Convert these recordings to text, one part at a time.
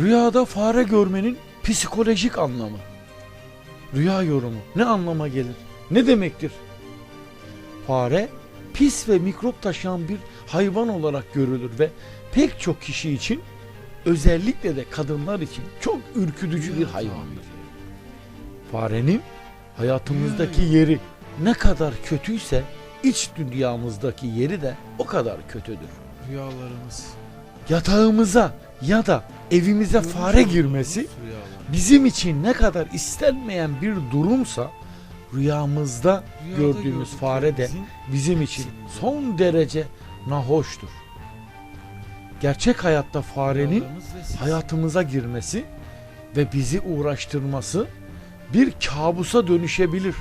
Rüyada fare görmenin psikolojik anlamı. Rüya yorumu ne anlama gelir? Ne demektir? Fare pis ve mikrop taşıyan bir hayvan olarak görülür ve pek çok kişi için özellikle de kadınlar için çok ürkütücü bir hayvandır. Farenin hayatımızdaki yeri ne kadar kötüyse iç dünyamızdaki yeri de o kadar kötüdür. Rüyalarımız. Yatağımıza ya da evimize fare girmesi bizim için ne kadar istenmeyen bir durumsa rüyamızda gördüğümüz fare de bizim için son derece nahoştur. Gerçek hayatta farenin hayatımıza girmesi ve bizi uğraştırması bir kabusa dönüşebilir.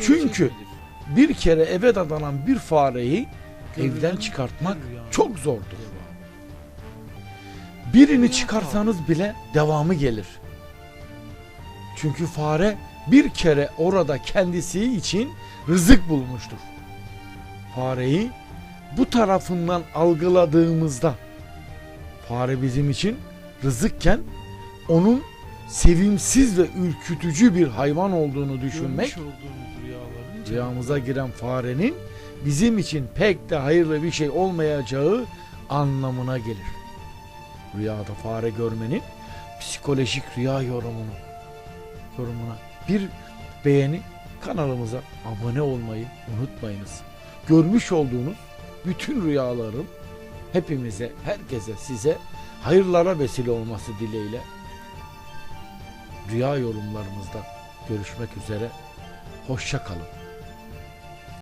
Çünkü. Bir kere eve dadanan bir fareyi evden çıkartmak çok zordur. Birini çıkarsanız bile devamı gelir. Çünkü fare bir kere orada kendisi için rızık bulmuştur. Fareyi bu tarafından algıladığımızda fare bizim için rızıkken onun sevimsiz ve ürkütücü bir hayvan olduğunu düşünmek rüyamıza giren farenin bizim için pek de hayırlı bir şey olmayacağı anlamına gelir. Rüyada fare görmenin psikolojik rüya yorumunu yorumuna bir beğeni kanalımıza abone olmayı unutmayınız. Görmüş olduğunuz bütün rüyaların hepimize, herkese, size hayırlara vesile olması dileğiyle rüya yorumlarımızda görüşmek üzere. Hoşça kalın.